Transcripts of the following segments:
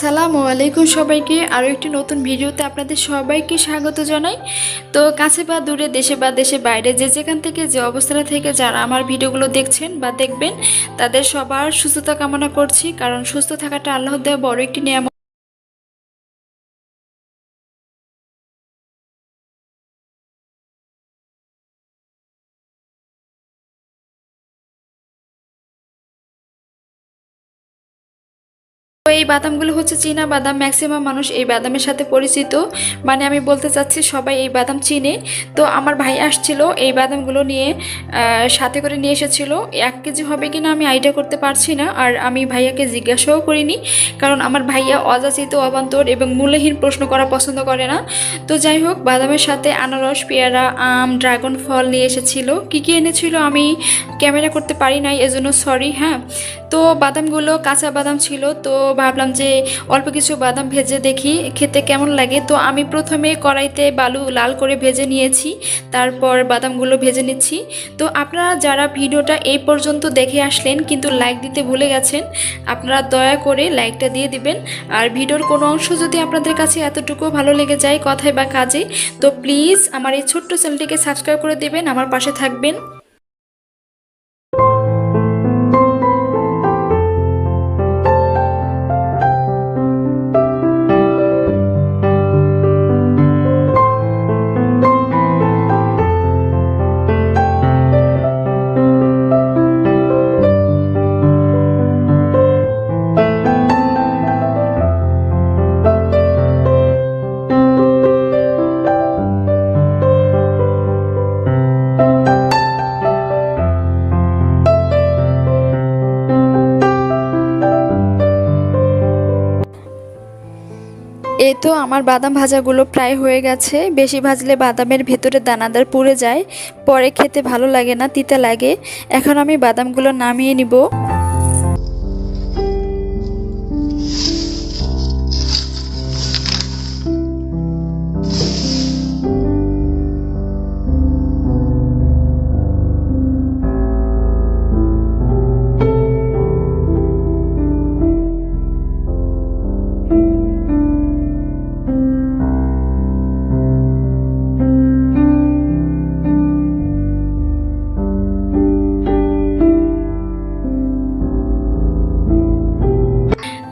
আসসালামু আলাইকুম সবাইকে। আরও একটি নতুন ভিডিওতে আপনাদের সবাইকে স্বাগত জানাই। তো কাছে বা দূরে, দেশে বা দেশে বাইরে যে যেখান থেকে, যে অবস্থানে থেকে যারা আমার ভিডিওগুলো দেখছেন বা দেখবেন, তাদের সবার সুস্থতা কামনা করছি। কারণ সুস্থ থাকাটা আল্লাহ দেওয়া বড় একটি নিয়ামত। এই বাদামগুলো হচ্ছে চীনা বাদাম। ম্যাক্সিমাম মানুষ এই বাদামের সাথে পরিচিত। মানে আমি বলতে চাচ্ছি, সবাই এই বাদাম চিনে। তো আমার ভাই আসছিল, এই বাদামগুলো নিয়ে সাথে করে নিয়ে এসেছিল। এক কেজি হবে কিনা আমি আইডিয়া করতে পারছি না। আর আমি ভাইয়াকে জিজ্ঞাসাও করিনি, কারণ আমার ভাইয়া অযাচিত, অবান্তর এবং মূল্যহীন প্রশ্ন করা পছন্দ করে না। তো যাই হোক, বাদামের সাথে আনারস, পেয়ারা, আম, ড্রাগন ফল নিয়ে এসেছিল। কী কী এনেছিল আমি ক্যামেরা করতে পারি নাই, এজন্য সরি হ্যাঁ। তো বাদামগুলো কাঁচা বাদাম ছিল, তো ভাবলাম যে অল্প কিছু বাদাম ভেজে দেখি, খেতে কেমন লাগে। তো আমি প্রথমে কড়াইতে বালু লাল করে ভেজে নিয়েছি, তারপর বাদামগুলো ভেজে নিচ্ছি। তো আপনারা যারা ভিডিওটা এই পর্যন্ত দেখে আসলেন, কিন্তু লাইক দিতে ভুলে গেছেন, আপনারা দয়া করে লাইকটা দিয়ে দিবেন। আর ভিডিওর কোনো অংশ যদি আপনাদের কাছে এতটুকু ভালো লেগে যায় কথায় বা কাজে, তো প্লিজ আমার এই ছোট্ট চ্যানেলটিকে সাবস্ক্রাইব করে দেবেন, আমার পাশে থাকবেন। এই তো আমার বাদাম ভাজাগুলো প্রায় হয়ে গেছে। বেশি ভাজলে বাদামের ভেতরে দানাদার পুড়ে যায়। পরে খেতে ভালো লাগে না, তিতা লাগে। এখন আমি বাদামগুলো নামিয়ে নিব।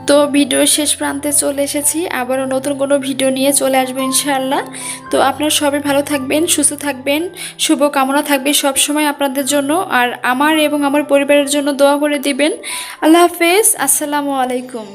তো ভিডিও শেষ প্রান্তে চলে এসেছি। আবারও নতুন কোনো ভিডিও নিয়ে চলে আসব ইনশাআল্লাহ। তো আপনারা সবাই ভালো থাকবেন, সুস্থ থাকবেন শুভ কামনা থাকবে সবসময় আপনাদের জন্য। আর আমার এবং আমার পরিবারের জন্য দোয়া করে দিবেন। আল্লাহ হাফেজ, আসসালামু আলাইকুম।